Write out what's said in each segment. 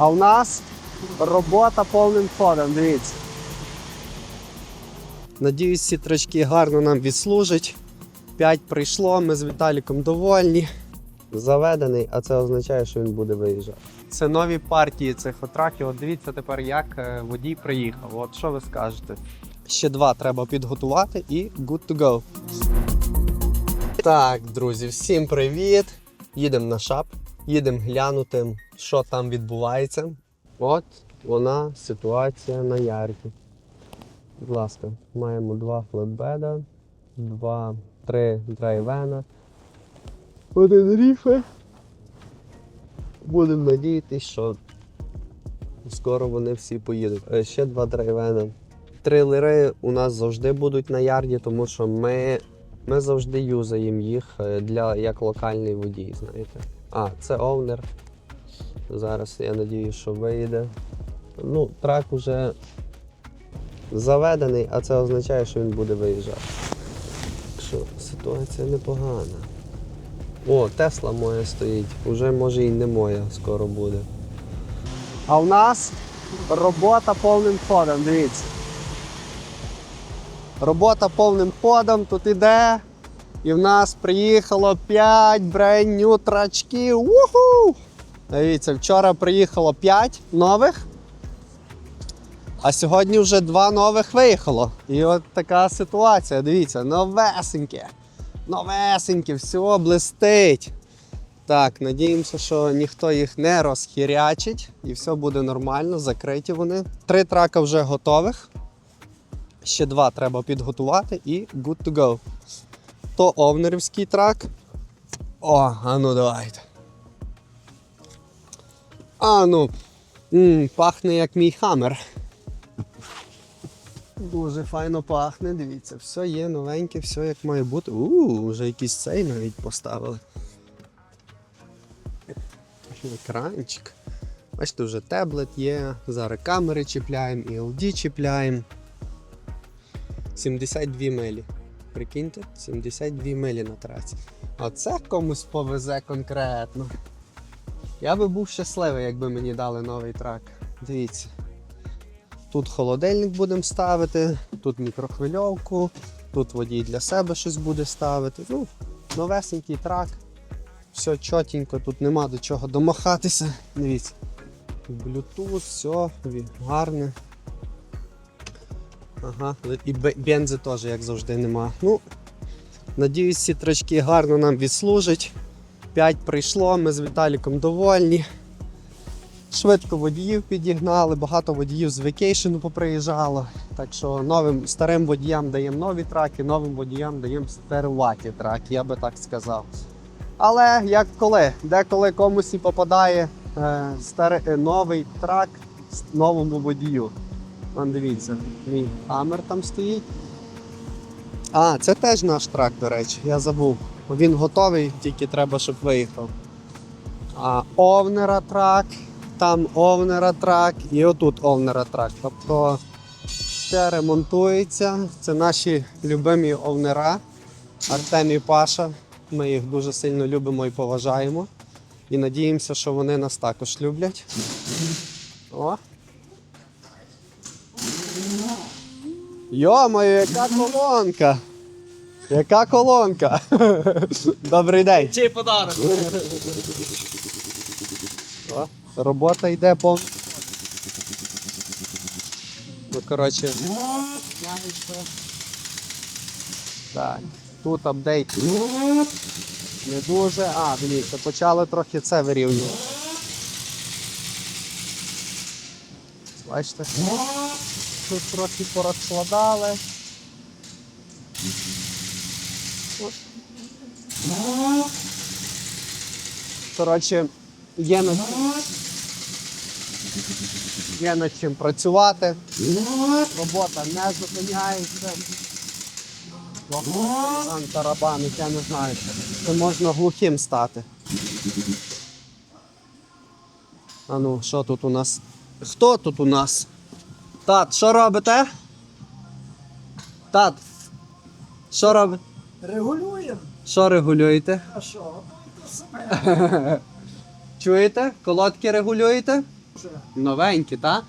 А в нас робота повним ходом, дивіться. Надіюсь, ці трачки гарно нам відслужать. 5 прийшло, ми з Віталіком довольні. Заведений, а це означає, що він буде виїжджати. Це нові партії цих отраків. От дивіться тепер, як е, водій приїхав. От що ви скажете? Ще два треба підготувати і good to go. Так, друзі, всім привіт! Їдемо на шап, їдемо глянути, що там відбувається. От вона ситуація на ярді. Будь ласка, маємо два флетбеда, два, три драйвена, один ріфе. Будемо надіятися, що скоро вони всі поїдуть. Е, Ще два драйвена. Трейлери у нас завжди будуть на ярді, тому що ми, ми завжди юзаємо їх е, для як локальний водій, знаєте. А, це овнер. Зараз я надію, що вийде. Ну, трак уже заведений, а це означає, що він буде виїжджати. Так що ситуація непогана. О, Тесла моя стоїть. Уже може і не моя скоро буде. А в нас робота повним ходом, дивіться. Робота повним ходом тут іде. І в нас приїхало 5 брендню трачків. Уху! Дивіться, вчора приїхало 5 нових. А сьогодні вже два нових виїхало. І от така ситуація. Дивіться, новесеньке. Новесеньке, все блистить. Так, надіємося, що ніхто їх не розхірячить і все буде нормально, закриті вони. Три трака вже готових. Ще два треба підготувати і good to go. То овнерівський трак. О, а ну давайте. А ну. м пахне як мій хаммер. Дуже файно пахне, дивіться, все є новеньке, все як має бути. У, вже якийсь цей навіть поставили. Екранчик. Бачите, вже таблет є, зараз камери чіпляємо, і LD чіпляємо. 72 милі. Прикиньте, 72 милі на трасі. Оце комусь повезе конкретно. Я би був щасливий, якби мені дали новий трак. Дивіться. Тут холодильник будемо ставити, тут мікрохвильовку, тут водій для себе щось буде ставити. Ну, новесенький трак. Все чотенько, тут нема до чого домахатися. Дивіться. Bluetooth, все гарне. Ага, і бензи теж, як завжди, нема. Ну, надіюсь, ці трачки гарно нам відслужать. 5 прийшло, ми з Віталіком довольні. Швидко водіїв підігнали, багато водіїв з векейшену поприїжджало. Так що новим старим водіям даємо нові траки, новим водіям даємо старуваті траки, я би так сказав. Але як коли, деколи комусь і попадає е, старий, е, новий трак новому водію. Вон дивіться, мій хамер там стоїть. А, це теж наш трак, до речі, я забув. Він готовий, тільки треба, щоб виїхав. А овнера трак, там овнера трак і отут овнера трак. Тобто все ремонтується. Це наші любимі овнера Артем і Паша. Ми їх дуже сильно любимо і поважаємо. І надіємося, що вони нас також люблять. О! Йо-моє, яка колонка! Яка колонка? Добрий день. Чий подарок? О, робота йде повно. Ну, коротше. Так, тут апдейт. Не дуже. А, дивіться, почали трохи це вирівнювати. Бачите? Тут трохи порозкладали. Коротше, є над, є над чим працювати. Робота не зупиняється. Там тарабанить, я не знаю. Це можна глухим стати. А ну, що тут у нас? Хто тут у нас? Тат, що робите? Тат, що робите? Регулюємо. Що регулюєте? А що? Чуєте? Колодки регулюєте? Новенькі, так?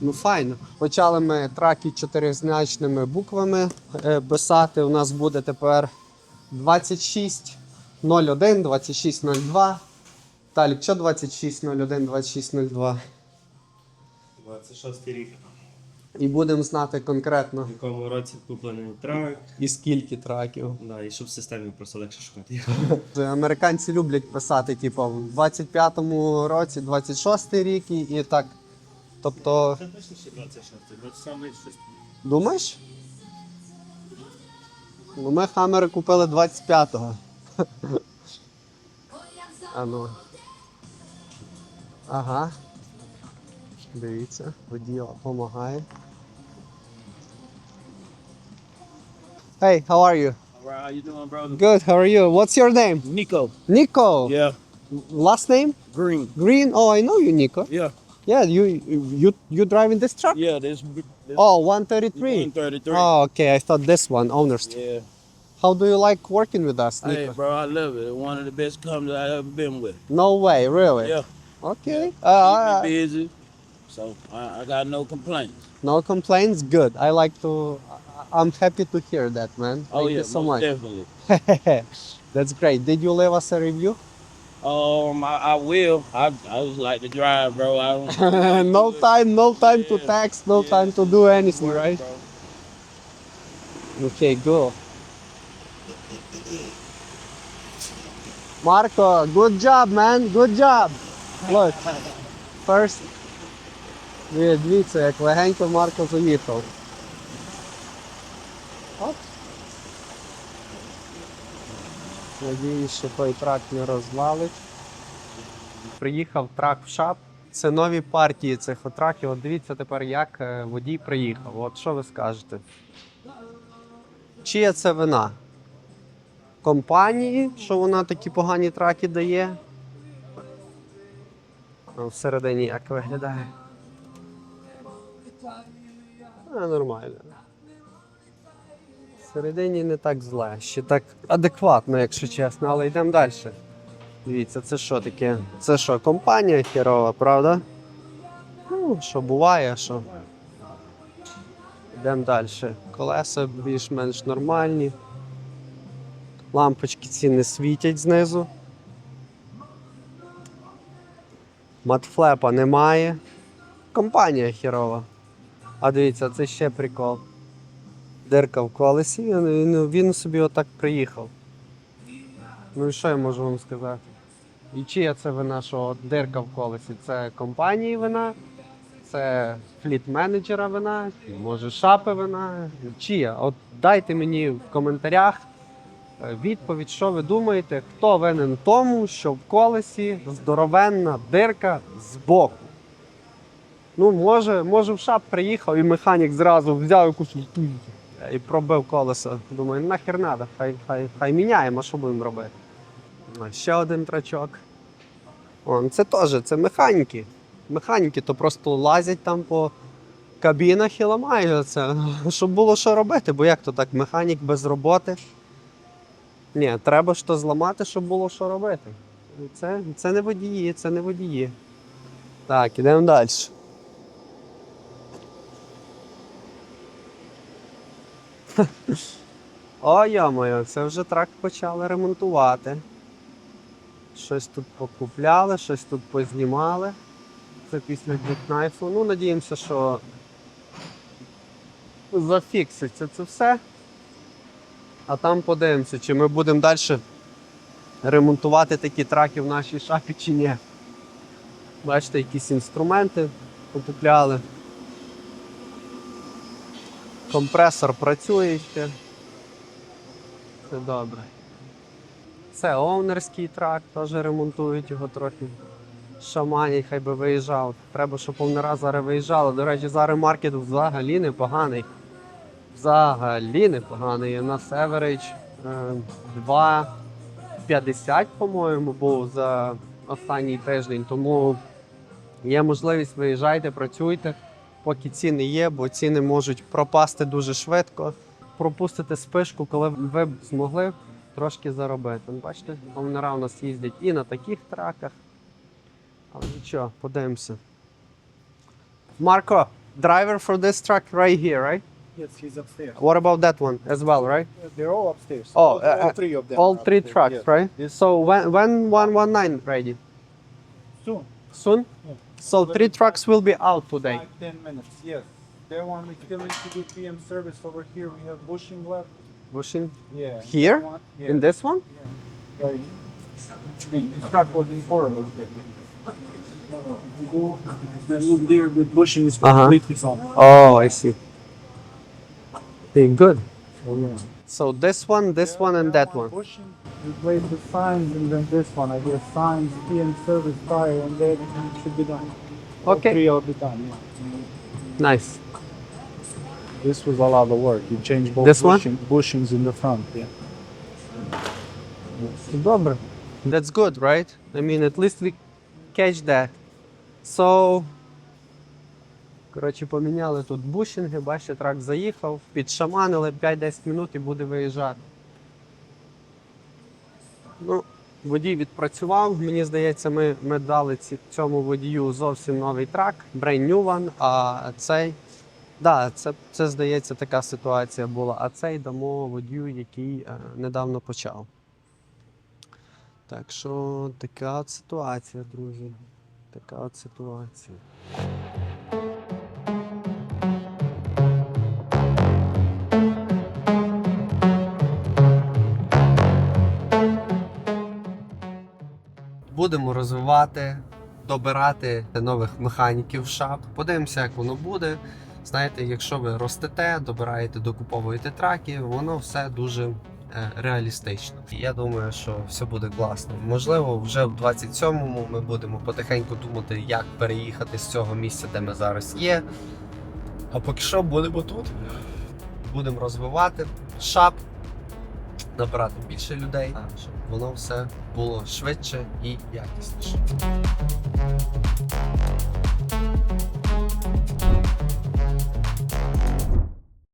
Ну файно. Почали ми траки чотиризначними буквами е, писати. У нас буде тепер 2601, 2602. Талік, що 2601, 2602? 26 рік. І будемо знати конкретно В якому році куплений трак. і скільки траків. Да, і щоб в системі просто легше шукати. Американці люблять писати, типу, в 25-му році 26-й рік і, і так. Тобто, Це точно ще 26, 26. думаєш? Ну, ми хамери купили 25-го. А ну. Ага. Дивіться, водій допомагає. Hey, how are you? All right, How you doing, brother? Good, how are you? What's your name? Nico. Nico. Yeah. Last name? Green. Green. Oh, I know you, Nico. Yeah. Yeah, you you you driving this truck? Yeah. This. this Oh, 133. 133. Oh, okay. I thought this one, owners. Yeah. How do you like working with us, Nico? Hey, bro, I love it. One of the best companies I've ever been with. No way, really? Yeah. Okay. Keep Uh, me busy, so I, I got no complaints. no complaints. Good. I like to. I- I'm happy to hear that, man. Thank oh yeah, you so most much. definitely. That's great. Did you leave us a review? Um, I, I will. I I just like to drive, bro. I don't. no time, no time to Yeah. text, no Yeah. time to do anything, Work, right? bro. Okay, go. Marco, good job, man. Good job. Look, first. Диві- Дивіться, як легенько Марко заїхав. Надіюсь, що той трак не розвалить. Приїхав трак в шап. Це нові партії цих траків. От дивіться тепер, як е, водій приїхав. От що ви скажете? Чия це вина? Компанії, що вона такі погані траки дає. Всередині як виглядає. А, нормально. Всередині не так зле, ще так адекватно, якщо чесно, але йдемо далі. Дивіться, це що таке? Це що, компанія херова, правда? Ну, що буває, що. Йдемо далі. Колеса більш-менш нормальні. Лампочки ці не світять знизу. Матфлепа немає. Компанія херова. А дивіться, це ще прикол. Дирка в колесі, він, він, собі отак приїхав. Ну і що я можу вам сказати? І чия це вина, що дирка в колесі? Це компанії вина, це фліт-менеджера вина, може шапи вина. Чия? От дайте мені в коментарях е, відповідь, що ви думаєте, хто винен в тому, що в колесі здоровенна дирка збоку. Ну, може, може в шап приїхав і механік зразу взяв якусь і пробив колесо. Думаю, нахер надо, хай, хай, хай міняємо, а що будемо робити. Ще один трачок. О, це теж, це механіки. Механіки то просто лазять там по кабінах і ламають це. Щоб було що робити, бо як то так, механік без роботи. Ні, треба то зламати, щоб було що робити. Це, це не водії, це не водії. Так, ідемо далі. О, йо-моє, це вже трак почали ремонтувати. Щось тут покупляли, щось тут познімали. Це після джекнайфу. Ну, надіємося, що зафікситься це все. А там подивимося, чи ми будемо далі ремонтувати такі траки в нашій шапі чи ні. Бачите, якісь інструменти покупляли. Компресор працює ще. Все добре. Це оунерський трак, теж ремонтують його трохи. Шаманять, хай би виїжджав. Треба, щоб повнера зараз виїжджали. До речі, зараз маркет взагалі непоганий. Взагалі непоганий. У нас е, 2,50, по-моєму, був за останній тиждень. Тому є можливість виїжджайте, працюйте, поки ціни є, бо ціни можуть пропасти дуже швидко. Пропустити спишку, коли ви б змогли трошки заробити. Ну, Бачите, повнера у нас їздять і на таких траках. Але нічого, подивимося. Marco, driver for this truck right here, right? Yes, he's upstairs. What about that one as well, right? They're all upstairs. Oh, all, uh, all three of them. All three upstairs, trucks, yes. right? Yes. So when when 119 ready? Soon. Soon? Yeah. So three trucks will be out today. Five, ten minutes. Yes. There one we still need to do PM service over here. We have bushing left. Bushing Yeah. Here? One, yeah. in this one? Right. This truck was before. The loop there with bushing is Uh-huh. completely solved. Oh, I see. Okay, good. Oh, yeah. So this one, this one, and that one. Bushing. Replace the signs and then this one. I guess signs, PM service, fire, and then it should be done. All Okay. Three all be done. Yeah. Nice. This was a lot of work. You changed both This one? bushing, bushings in the front. Yeah. Добре. That's good, right? I mean, at least we catch that. So, коротше, поміняли тут бушинги, бачите, трак заїхав, підшаманили 5-10 минут і буде виїжджати. Ну, водій відпрацював. Мені здається, ми, ми дали ці, цьому водію зовсім новий трак, brand new one, а цей. Да, це, це здається така ситуація була. А цей дамо водію, який е, недавно почав. Так що така от ситуація, друзі. Така от ситуація. Будемо розвивати, добирати нових механіків шап. Подивимося, як воно буде. Знаєте, якщо ви ростете, добираєте, докуповуєте траки, воно все дуже е, реалістично. Я думаю, що все буде класно. Можливо, вже в 27-му ми будемо потихеньку думати, як переїхати з цього місця, де ми зараз є. А поки що будемо тут. Будемо розвивати шап, набирати більше людей, щоб воно все було швидше і якісніше.